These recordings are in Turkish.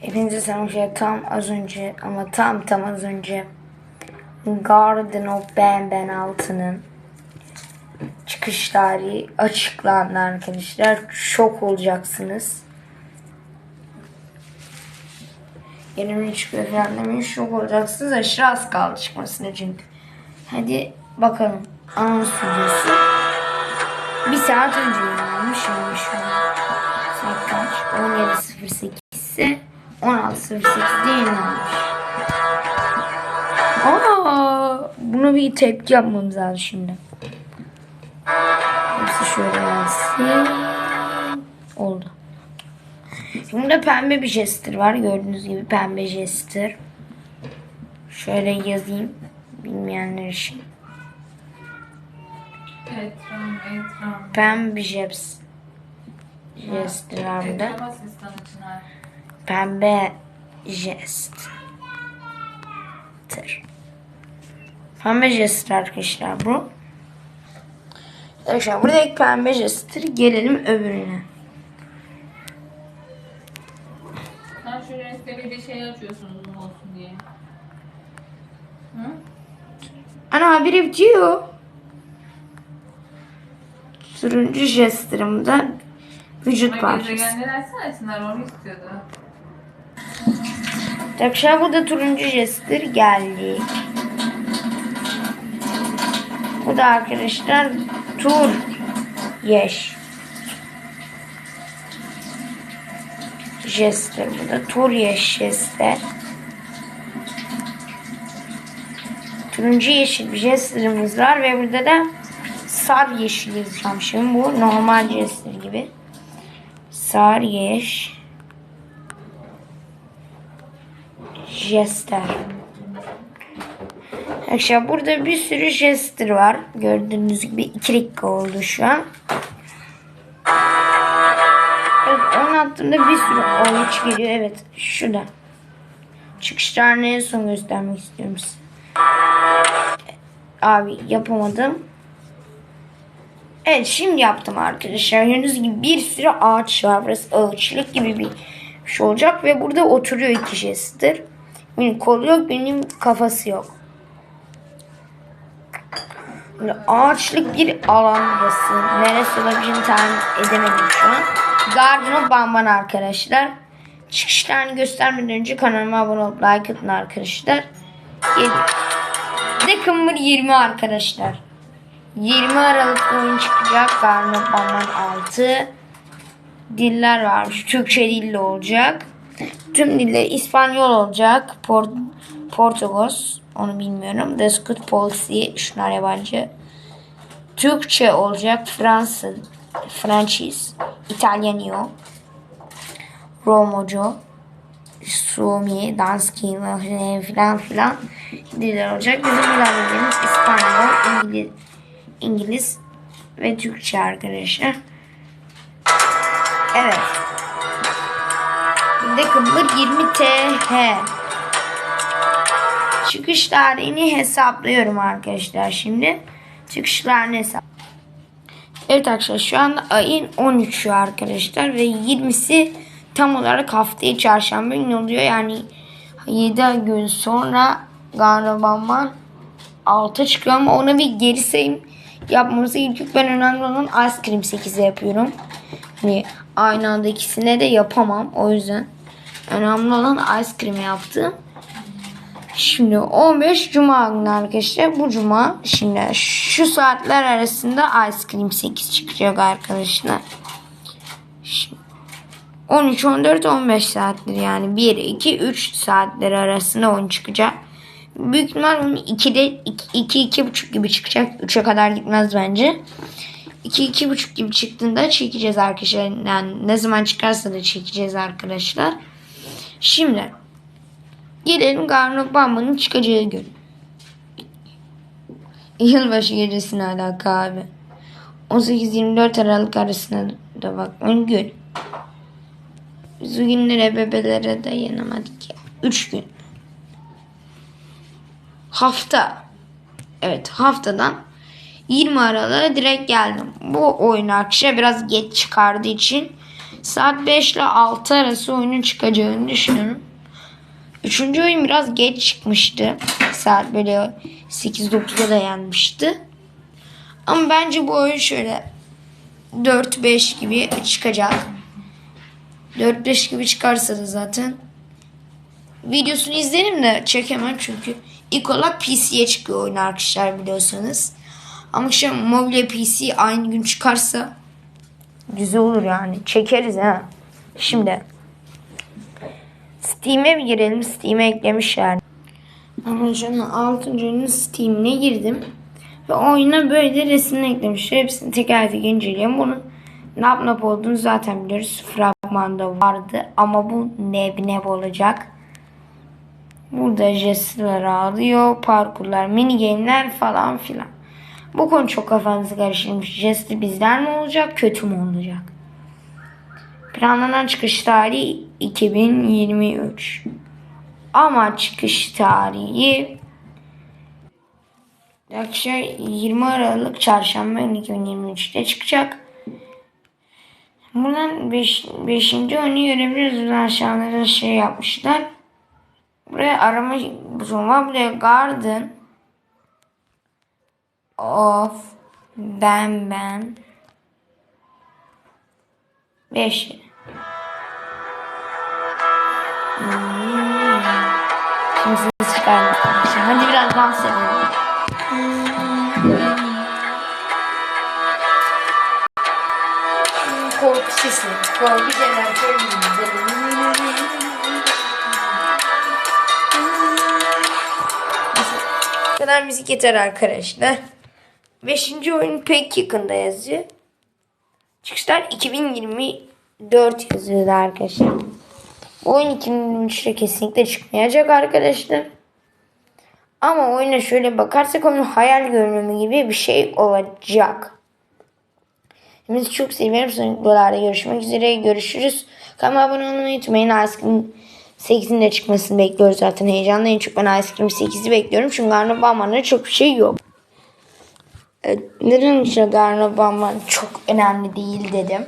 Hepinize selam şey tam az önce ama tam tam az önce Garden of Ben Ben Altı'nın çıkış tarihi açıklandı arkadaşlar. Şok olacaksınız. Yenimin çıkıyor falan demeyin şok olacaksınız. Aşırı az kaldı çıkmasına çünkü. Hadi bakalım. Anons videosu. Bir saat önce yayınlanmış. Yani şu an saat kaç? 17.08 ise 16.08'de yayınlanmış. Aa, buna bir tepki yapmamız lazım şimdi. Hepsi şöyle gelsin. Oldu. Şimdi pembe bir jester var. Gördüğünüz gibi pembe jester. Şöyle yazayım. Bilmeyenler için. Etram, etram. Pembe. Jester var Pembe jest. Tır. Pembe jester arkadaşlar bu. Arkadaşlar burada ilk pembe jester. Gelelim öbürüne. Sen şu restleri şey açıyorsun uzun olsun diye. Hı? Ana haberi bitiyor. Turuncu jesterımda vücut Ama parçası. gezegenleri açsana Çınar onu istiyordu. Arkadaşlar burada turuncu jester geldi. Bu da arkadaşlar tur yeş. Jester bu da tur yeş jester. Turuncu yeşil bir jesterimiz var ve burada da sar yeşil yazacağım şimdi bu normal jester gibi. Sar yeş. Jester. Arkadaşlar burada bir sürü jester var. Gördüğünüz gibi 2 dakika oldu şu an. Evet, onun attığımda bir sürü oyuncu geliyor. Evet, şurada. Çıkışlarını en son göstermek istiyorum size. Abi yapamadım. Evet şimdi yaptım arkadaşlar. Gördüğünüz gibi bir sürü ağaç var. Burası ağaçlık gibi bir şey olacak. Ve burada oturuyor iki jester. Benim kolu yok, benim kafası yok. Böyle ağaçlık bir alan burası. Neresi olabileceğini tahmin edemedim şu an. Garden of Bamban arkadaşlar. Çıkışlarını göstermeden önce kanalıma abone olup like atın arkadaşlar. The Kımbır 20 arkadaşlar. 20 Aralık oyun çıkacak. Garden of Bamban 6. Diller varmış. Türkçe dilli olacak. Tüm diller İspanyol olacak. Port Portugos. Onu bilmiyorum. Scoot Policy. Şunlar yabancı. Türkçe olacak. Fransız. Francis. İtalyanio. Romoco. Sumi, Danski filan filan diller olacak. Bizim ilerlediğimiz İspanyol, İngiliz, İngiliz ve Türkçe arkadaşlar. Evet. Bir de Kımbır 20 TH. Çıkış tarihini hesaplıyorum arkadaşlar şimdi. Çıkışlarını hesap. Evet arkadaşlar şu anda ayın 13'ü arkadaşlar ve 20'si tam olarak haftaya çarşamba günü oluyor. Yani 7 gün sonra galiba 6 çıkıyor ama ona bir geri sayım yapmamızı gerekiyor. Ben önemli olan ice cream 8'e yapıyorum. Hani aynı anda ikisine de yapamam. O yüzden önemli olan ice cream yaptım. Şimdi 15 Cuma günü arkadaşlar. Bu Cuma şimdi şu saatler arasında Ice Cream 8 çıkacak arkadaşlar. Şimdi 13, 14, 15 saattir yani 1, 2, 3 saatleri arasında oyun çıkacak. Büyük ihtimal 2'de 2, 2, 2,5 gibi çıkacak. 3'e kadar gitmez bence. 2, 2,5 gibi çıktığında çekeceğiz arkadaşlar. Yani ne zaman çıkarsa da çekeceğiz arkadaşlar. Şimdi Gelelim Garnok Bamba'nın çıkacağı gün. Yılbaşı gecesine alaka abi. 18-24 Aralık arasında da bak 10 gün. Biz o günlere bebelere dayanamadık ya. 3 gün. Hafta. Evet haftadan 20 Aralık'a direkt geldim. Bu oyun akşam biraz geç çıkardığı için Saat 5 ile 6 arası oyunun çıkacağını düşünüyorum. Üçüncü oyun biraz geç çıkmıştı. Saat böyle 8-9'da dayanmıştı. Ama bence bu oyun şöyle 4-5 gibi çıkacak. 4-5 gibi çıkarsa da zaten videosunu izlerim de çekemem çünkü ilk olarak PC'ye çıkıyor oyun arkadaşlar biliyorsanız. Ama şu mobil PC aynı gün çıkarsa güzel olur yani. Çekeriz ha. Şimdi Steam'e bir girelim. Steam'e eklemiş yani. Ama şu an 6. oyunun Steam'ine girdim. Ve oyuna böyle resim eklemiş. Hepsini teker teker inceleyelim. Bunun nap nap olduğunu zaten biliyoruz. Fragmanda vardı. Ama bu neb neb olacak. Burada jestler alıyor. Parkurlar, mini game'ler falan filan. Bu konu çok kafanızı karıştırmış. Jesti bizden mi olacak, kötü mü olacak? Planlanan çıkış tarihi 2023. Ama çıkış tarihi Arkadaşlar 20 Aralık Çarşamba 2023'te çıkacak. Buradan 5. Beş, oyunu görebiliriz. Buradan aşağılara şey yapmışlar. Buraya arama butonu var. Buraya Garden of Ben Ben 5 Hmm. Şimdi ses çıkarmak. Hadi biraz dans edelim. Korku sesi. Korku Bu kadar müzik yeter arkadaşlar. Beşinci oyun pek yakında yazıyor. Çıkışlar 2024 yazıyordu arkadaşlar. Oyun 2023'te kesinlikle çıkmayacak arkadaşlar. Ama oyuna şöyle bakarsak oyun hayal görünümü gibi bir şey olacak. Hepinizi çok seviyorum. Sonraki videolarda görüşmek üzere. Görüşürüz. Kanalıma abone olmayı unutmayın. Ice Cream 8'in de çıkmasını bekliyoruz zaten. Heyecanla en çok ben Ice Cream 8'i bekliyorum. Çünkü Garna Bamban'da çok bir şey yok. Evet, neden Garna Bamban çok önemli değil dedim.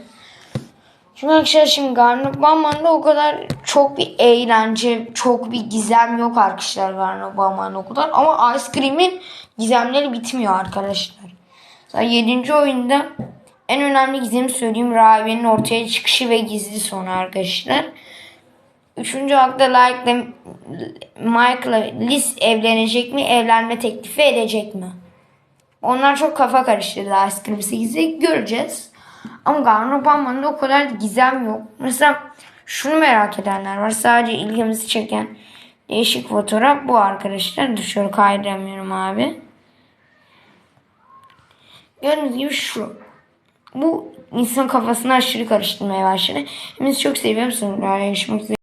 Çünkü arkadaşlar şimdi Bamban'da o kadar çok bir eğlence, çok bir gizem yok arkadaşlar Bamban'da o kadar. Ama Ice Cream'in gizemleri bitmiyor arkadaşlar. Mesela 7. oyunda en önemli gizemi söyleyeyim. Rahibe'nin ortaya çıkışı ve gizli sonu arkadaşlar. Üçüncü akta Like ile Michael'la Liz evlenecek mi? Evlenme teklifi edecek mi? Onlar çok kafa karıştırdı Ice Cream 8'i göreceğiz. Ama Garno Bamban'da o kadar gizem yok. Mesela şunu merak edenler var. Sadece ilgimizi çeken değişik fotoğraf bu arkadaşlar. Şöyle kaydıramıyorum abi. Gördüğünüz gibi şu. Bu insan kafasını aşırı karıştırmaya başladı. Hepinizi çok seviyorum. Sonra görüşmek üzere.